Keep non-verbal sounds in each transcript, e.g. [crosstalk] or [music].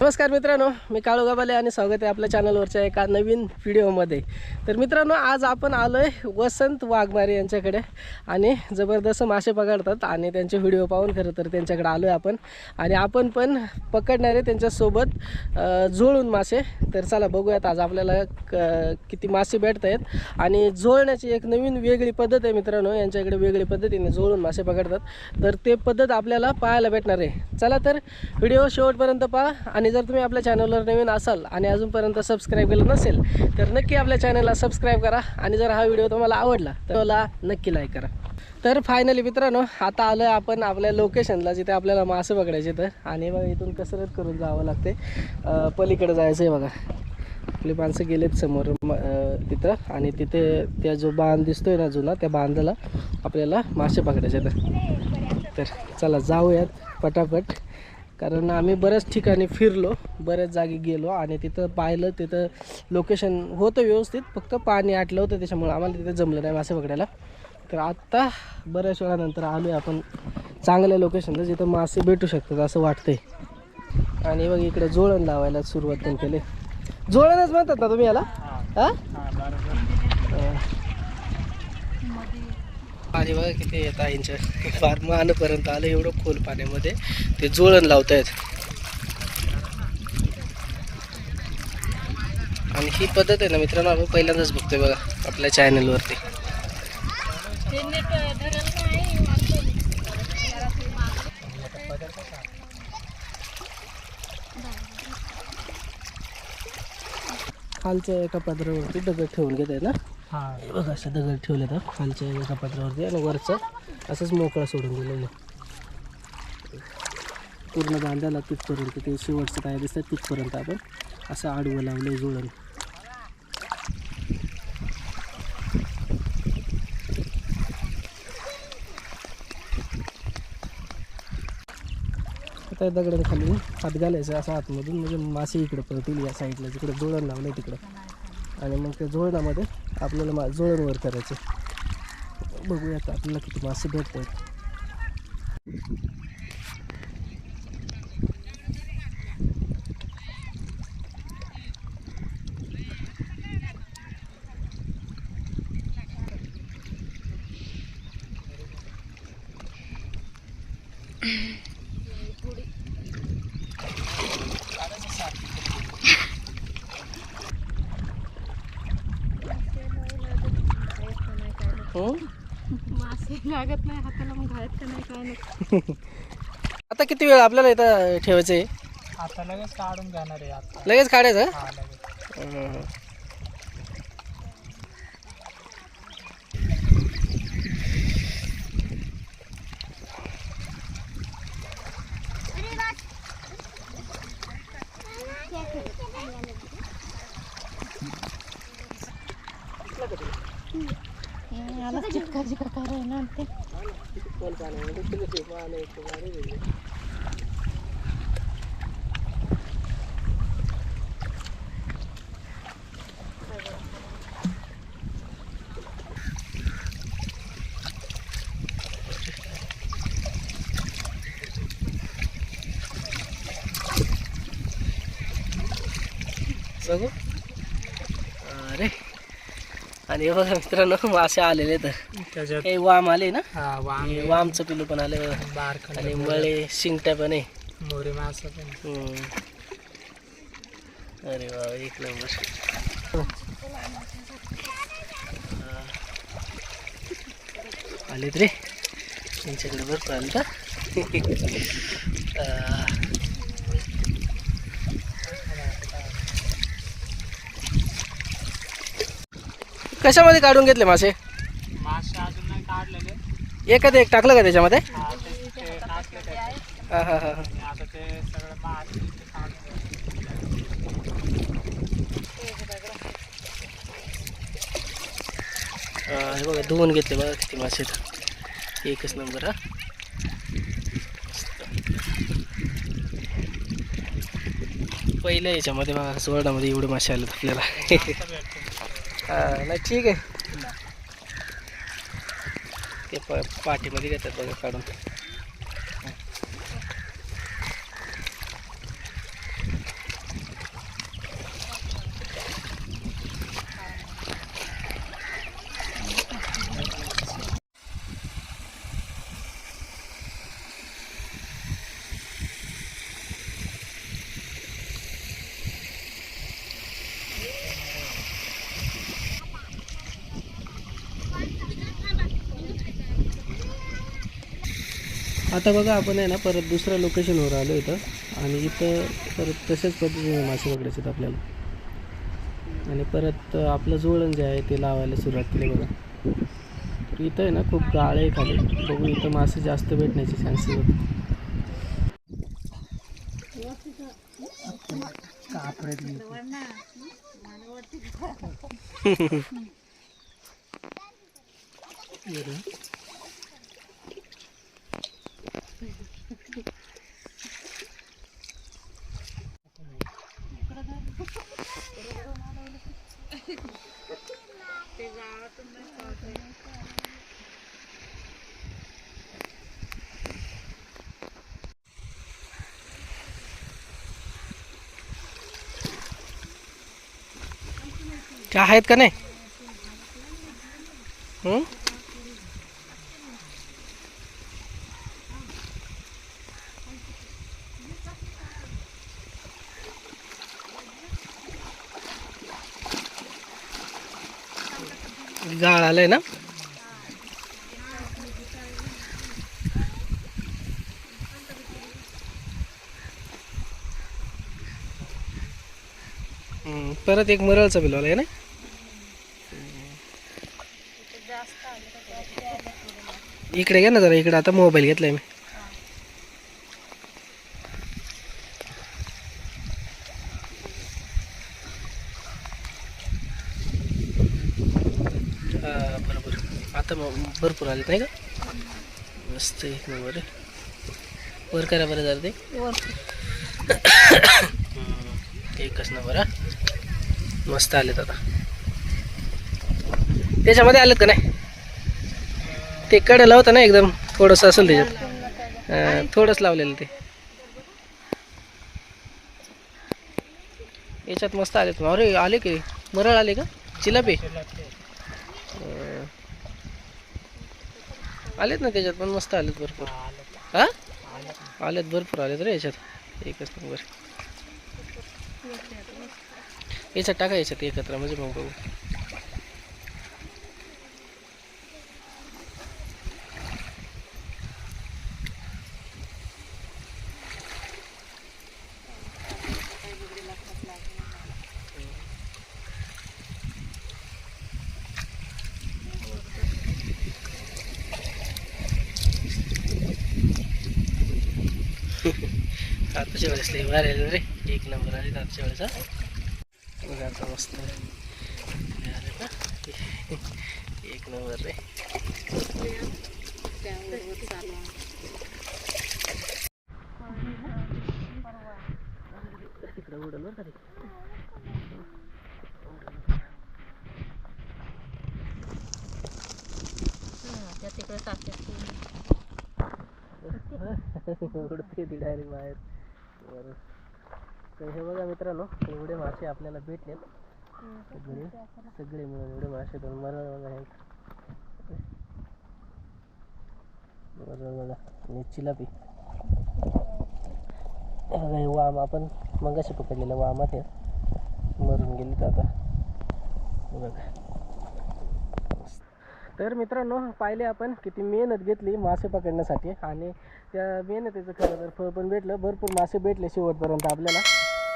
नमस्कार मित्रांनो मी काळू गाबाले आणि स्वागत आहे आपल्या चॅनलवरच्या एका नवीन व्हिडिओमध्ये. तर मित्रांनो आज आपण आलो आहे वसंत वाघमारे यांच्याकडे आणि जबरदस्त मासे पकडतात आणि त्यांचे व्हिडिओ पाहून खरं तर त्यांच्याकडे आलो आहे आपण. आणि आपण पण पकडणारे त्यांच्यासोबत जुळून मासे. तर चला बघूयात आज आपल्याला क किती मासे भेटत आहेत आणि जुळण्याची एक नवीन वेगळी पद्धत आहे मित्रांनो यांच्याकडे वेगळी पद्धतीने जुळून मासे पकडतात. तर ते पद्धत आपल्याला पाहायला भेटणार आहे. चला तर व्हिडिओ शेवटपर्यंत पहा आणि जर तुम्ही आपल्या चॅनलवर नवीन असाल आणि अजूनपर्यंत सबस्क्राईब केलं नसेल तर नक्की आपल्या चॅनलला सबस्क्राईब करा. आणि जर हा व्हिडिओ तुम्हाला आवडला तर मला नक्की लाईक करा. तर फायनली मित्रांनो आता आलं आहे आपण आपल्या लोकेशनला जिथे आपल्याला मासे पकडायचे तर. आणि बघा इथून कसरत करून जावं लागते. पलीकडे जायचं आहे बघा. आपली माणसं गेलेत समोर म- तिथं. आणि तिथे त्या जो बांध दिसतोय ना जुना त्या बांधाला आपल्याला मासे पकडायचे तर चला जाऊयात पटापट. कारण आम्ही बऱ्याच ठिकाणी फिरलो बऱ्याच जागी गेलो आणि तिथं पाहिलं तिथं लोकेशन होतं व्यवस्थित फक्त पाणी आटलं होतं त्याच्यामुळे आम्हाला तिथे जमलं नाही मासे पकडायला. तर आत्ता बऱ्याच वेळानंतर आलो आहे आपण चांगल्या लोकेशनला जिथं मासे भेटू शकतात असं वाटतंय. आणि बघ इकडे जोळण लावायला सुरुवात पण केली. जोळणच म्हणतात ना तुम्ही याला? हां? पाणी बघा किती येत आहे इंच फार मानपर्यंत आलं एवढं खोल पाण्यामध्ये. ते जोळण आहेत आणि ही पद्धत आहे ना मित्रांनो आपण पहिल्यांदाच बघतोय बघा आपल्या चॅनलवरती खालच्या एका पदरावरती दगड ठेवून घेत आहे ना? हे बघा असं दगड ठेवलं तर खालच्या एका पत्रावरती आणि वरचं असंच मोकळा सोडून दिलेलं पूर्ण बांधायला तिथपर्यंत ते शेवटचं काय दिसतं तिथपर्यंत आपण असं आडवं लावलं जुळण. आता या दगडाने खाली हात घालायचं असं आतमधून म्हणजे मासे इकडे पळतील या साईडला जिकडे जोडण लावलं आहे तिकडं. आणि मग त्या जुळणामध्ये आपल्याला मा जोडण वर करायचं बघूया आता आपल्याला किती मासे भेटतात हं? मासे लागत नाही हाताला मग घालत का नाही काय नाही [laughs] आता किती वेळ आपल्याला इथं ठेवायचं आहे आता लगेच काढून घेणार आहे आता लगेच काढायचं हा लगेच हं. याला चिटका चिटका काय ना ते खोल पाण्यामध्ये किती पाणी आहे, ते भारी आहे. बघू अरे आणि हे बघा मित्रांनो मासे आलेले तर त्याच्यात हे वाम आले ना? हा हे वामचं पिलू पण आले बघा. आणि बारखंड मळे शिंगट्या पण आहे. मोरी मासा पण. हम्म. अरे वा एक नंबर. आलेत रे. त्यांच्याकडे भरपूर आले का [laughs] अं, कशामध्ये काढून घेतले मासे मासे अजून नाही काढलेले एखादं एक टाकलं का त्याच्यामध्ये हा ते ते टाकले त्याच्यात. हा हा हा आणि आता ते सगळं मासे ते काढून घ्यायचे. हा, हे बघा धुवून घेतले बघा किती मासे आहेत. एकच नंबर हा पहिल्या याच्यामध्ये बघा सुवर्णामध्ये एवढे मासे आलेत आपल्याला नाही ठीक आहे. ते प पाठीमध्ये घेतात बघा काढून. आता बघा आपण आहे ना परत दुसऱ्या लोकेशनवर आलो इथं. आणि इथं परत तशाच पद्धतीने मासे पकडायचे आहेत आपल्याला. आणि परत आपलं जोडण जे आहे ते लावायला सुरुवात केली बघा. तर इथं आहे ना खूप गाळ आहे खाली. बघू इथं मासे जास्त भेटण्याचे चान्सेस [laughs] होते त्या आहेत का नाही? गाळ आलंय ना? परत एक मरळचा बिलवाला आहे ना? इकडे घ्या ना जरा इकडे आता मोबाईल घेतलाय मी. हा, बरोबर. आता भरपूर आले नाही का? मस्त एक नंबर वर करा बरं जरा ते. [coughs] एकच नंबर हा. मस्त आलेत आता. त्याच्यामध्ये आलेत का नाही? ते कडेला होतं ना एकदम थोडंसं असेल त्याच्यात. थोडंच लावलेलं ते. याच्यात मस्त आलेत अरे आले की? मरळ आले का? चिलापी? आलेत ना त्याच्यात पण मस्त आलेत भरपूर. हा? आलेत भरपूर आलेत रे याच्यात. एकच नंबर. याच्यात टाका याच्यात एकत्र म्हणजे मग बघू. आताच्या वेळेस लई भारी आले रे. एक नंबर आले आताच्या वेळेस बघा आता मस्त. आले ना एक नंबर रे. तिकडे उडल का रे [laughs] उडते ती डायरेक्ट बाहेर. बरं. तर हे बघा मित्रांनो एवढे मासे आपल्याला भेटले. सगळे सगळे मिळून एवढे मासे दोन मरण बघा हे. बरं बघा आणि चिलापी. बघा हे वाम आपण मगाशी पकडलेलं वामात आहे. मरून गेले तर आता बघा. तर मित्रांनो पाहिले आपण किती मेहनत घेतली मासे पकडण्यासाठी आणि त्या मेहनतीचं खरं तर फळ पण भेटलं. भरपूर मासे भेटले शेवटपर्यंत आपल्याला.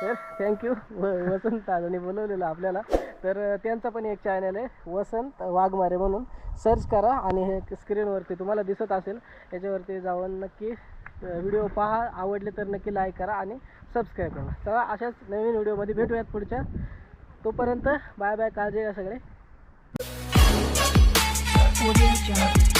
तर थँक्यू व वसंत आजने बोलवलेलं आपल्याला. तर त्यांचा पण एक चॅनल आहे वसंत वाघमारे म्हणून. सर्च करा आणि हे स्क्रीनवरती तुम्हाला दिसत असेल. याच्यावरती जाऊन नक्की व्हिडिओ पहा. आवडले तर नक्की लाईक करा आणि सबस्क्राईब करा. चला अशाच नवीन व्हिडिओमध्ये भेटूयात पुढच्या. तोपर्यंत बाय बाय काळजी घ्या सगळे. audio jungle